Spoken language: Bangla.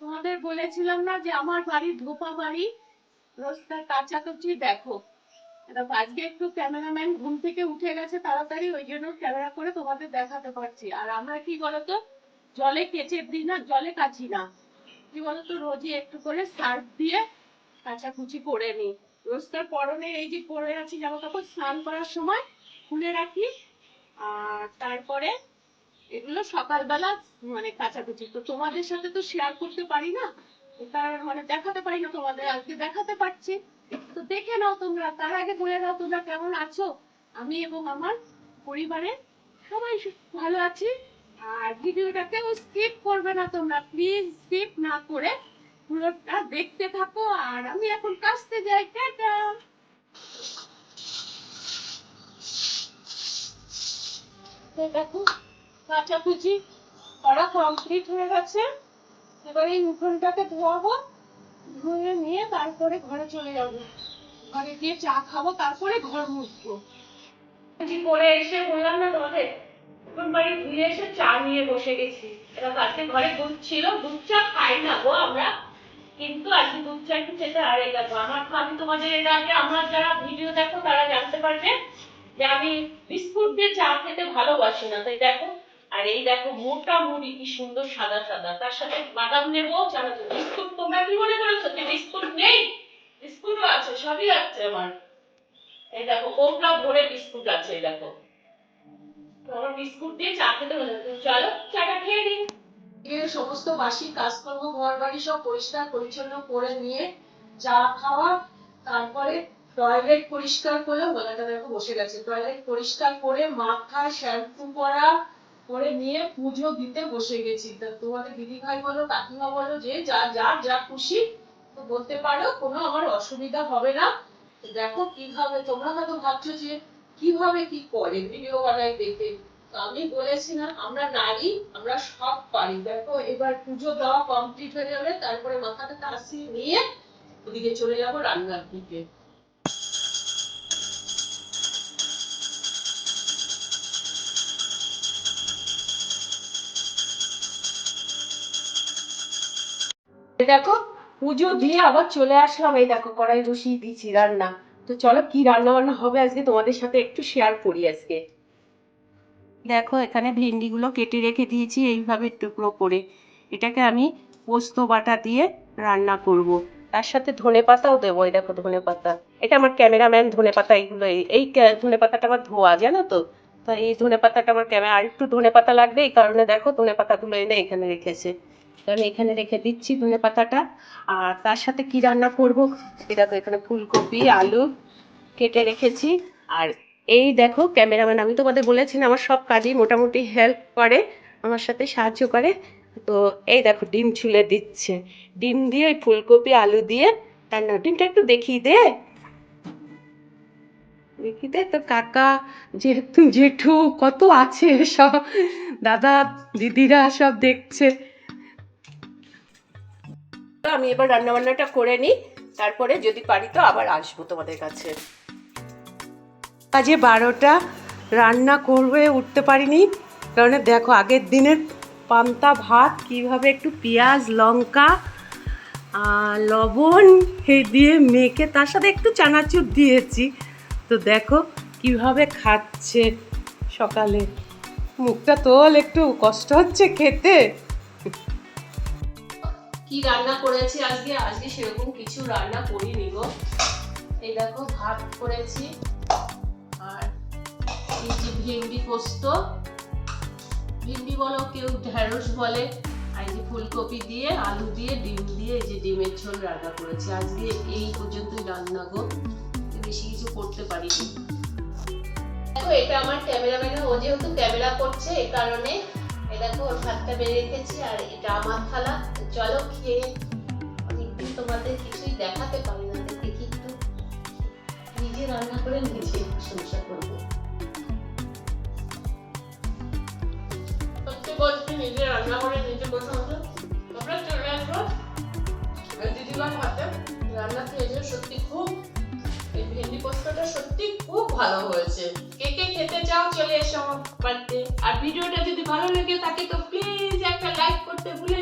তোমাদের বলেছিলাম না যে আমার বাড়ি ধোপা বাড়ি? রোজকার কাছাকাছি দেখো। আজকে একটু ক্যামেরাম্যান ঘুম থেকে উঠে গেছে তাড়াতাড়ি, ওই জন্য ক্যামেরা করে তোমাদের দেখাতে পারছি। আর আমরা কি বলতো? জলে কেচে দিই না, জলে কাচি না। কি বলতো? রোজই একটু করে সার্ফ দিয়ে কাচাকুচি করে নিই। রোজকার পরনে এই যে পরে আছি জামা কাপড় স্নান করার সময় খুলে রাখি। আর তারপরে এগুলো সকালবেলা মানে কাচাকুচি। তো তোমাদের সাথে তো শেয়ার করতে পারি না? তার মানে দেখাতে পারি না তোমাদের, আজকে দেখাতে পারছি। তো দেখে নাও তোমরা, তার আগে বলে দাও তোমরা কেমন আছো? আমি এবং আমার পরিবারে সবাই ভালো আছি। আর ভিডিওটাকেও স্কিপ করবে না তোমরা প্লিজ স্কিপ না করে পুরোটা দেখতে থাকো। আর আমি এখন কাছতে যাই, টাটা! দেখো কাচাকুচি করা কমপ্লিট হয়ে গেছে। এবার এই উঠোনটাকে ধোয়াবো, ধুয়ে নিয়ে তারপরে ঘরে চলে যাব। ঘরে গিয়ে চা খাব, তারপরে ঘর মুছবো। করে এসে বললাম না তোমাদের? বাড়ি ধুয়ে এসে চা নিয়ে বসে গেছি। এবার আজকে ঘরে দুধ ছিল, দুধ চা খাই না গো আমরা। কিন্তু আজকে দুধ চা একটু খেতে আরে গেছো। আমার আমি তোমাদের এর আগে, আমার যারা ভিডিও দেখো তারা জানতে পারবে যে আমি বিস্কুট দিয়ে চা খেতে ভালোবাসি না। তাই দেখো আর এই দেখো মোটা মুড়ি, কি সুন্দর সাদা সাদা। তার সাথে বাদাম নেব চানাচুর বিস্কুট, তোমরা কি মনে করেছ যে বিস্কুট নেই? বিস্কুটও আছে, সবই আছে আমার। এই দেখো কোপলা ভরে বিস্কুট আছে, এই দেখো। বিস্কুট দিয়ে চা খেতে চলো, চাটা খেয়ে এর সমস্ত বাসি কাজকর্ম ঘর বাড়ি সব পরিষ্কার, পরিচ্ছন্ন করে নিয়ে চা খাওয়া, তারপরে টয়লেট পরিষ্কার করে, গলাটা দেখো বসে গেছে। টয়লেট পরিষ্কার করে মাথা শ্যাম্পু করা করে নিয়ে পুজো দিতে বসে গেছি। তা তোমাদের দিদি ভাই বলো, কাকিমা বলো, যে যা যা যা খুশি তো বলতে পারো, কোনো আমার অসুবিধা হবে না। দেখো কীভাবে তোমরা হয়তো ভাবছ যে কীভাবে কি করে ভিডিও বানাই দেখে। আমি বলেছি না, আমরা নারী, আমরা সব পারি। দেখো, এবার পুজো দেওয়া কমপ্লিট হয়ে যাবে, তারপরে মাথাটা কাশি নিয়ে ওদিকে চলে যাব রান্নার দিকে। দেখো, পুজো দিয়ে আবার চলে আসলাম। এই দেখো, কড়াই বসিয়ে দিয়েছি রান্না। তো চলো, কি রান্না বান্না হবে আজকে তোমাদের সাথে একটু শেয়ার করি আজকে। দেখো, এখানে ভেন্ডিগুলো কেটে রেখে দিয়েছি, এইভাবে টুকরো করে। এটাকে আমি পোস্ত বাটা দিয়ে রান্না করব। তার সাথে ধনে পাতাও দেবো, এই দেখো ধনে পাতা। এটা আমার ক্যামেরাম্যান ধনে পাতা, এইগুলো এই- এই ধনে পাতাটা আমার ধোয়া, জানো তো? তো এই ধনে পাতাটা আমার ক্যামেরা আর একটু ধনে পাতা লাগবে, এই কারণে দেখো ধনে পাতাগুলো এনে এখানে রেখেছে। কারণ এখানে রেখে দিচ্ছি ধনে পাতাটা। আর তার সাথে কি রান্না করব? দেখো, এখানে ফুলকপি, আলু কেটে রেখেছি। আর এই দেখো, ক্যামেরাম্যান, আমি তোমাদের বলেছি না আমার সব কাজই মোটামুটি হেল্প করে, আমার সাথে সাহায্য করে। তো এই দেখো, ডিম ছুলে দিচ্ছে। ডিম দিয়ে ওই ফুলকপি, আলু দিয়ে রান্না ডিমটা একটু দেখিয়ে দে। দেখি দে তো কাকা যেহেতু জেঠু, কত আছে সব। দাদা, দিদিরা সব দেখছে। আমি এবার রান্না বান্নাটা করে নিই। তারপরে যদি পারি তো আবার আসব তোমাদের কাছে। আজে বারোটা, রান্না করবে উঠতে পারিনি। কারণ দেখো, আগের দিনের পান্তা ভাত, কীভাবে একটু পেঁয়াজ, লঙ্কা লবণ দিয়ে মেখে তার সাথে একটু চানাচুর দিয়েছি। তো দেখো, কীভাবে খাচ্ছে সকালে। মুখটা তোল, একটু কষ্ট হচ্ছে খেতে। কি রান্না করেছি আজকে? আজকে সেরকম কিছু রান্না করিনি গো। এই দেখো, ভাত করেছি আর এই যে ভেন্ডি পোস্ত। ভেন্ডি বলো, কেউ ঢেঁড়স বলে। আর যে ফুলকপি দিয়ে, আলু দিয়ে, ডিম দিয়ে এই যে ডিমের ঝোল রান্না করেছি। আজকে এই পর্যন্তই রান্না গো। বেশি কিছু করতে পারিনি। দেখো, এটা আমার ক্যামেরাম্যান ও যেহেতু ক্যামেরা করছে এই কারণে দেখো ভাতটা বেড়ে রেখেছি আর এটা আমার তো চলো খেয়ে অনেকদিন তোমাদের কিছুই দেখাতে পারি না, দেখি একটু নিজে রান্না করে নিজে প্রশংসা করব। রান্না করে নিজে প্রশংসা তোমরা চলে আসব দিদিমার রান্না খেয়েছে, সত্যি খুব। এই ভেন্ডি পোস্তটা সত্যি খুব ভালো হয়েছে। কে কে খেতে চাও চলে এসো আমার বাড়িতে। আর ভিডিওটা যদি ভালো লাগে তাকে তো প্লিজ একটা লাইক করতে ভুলে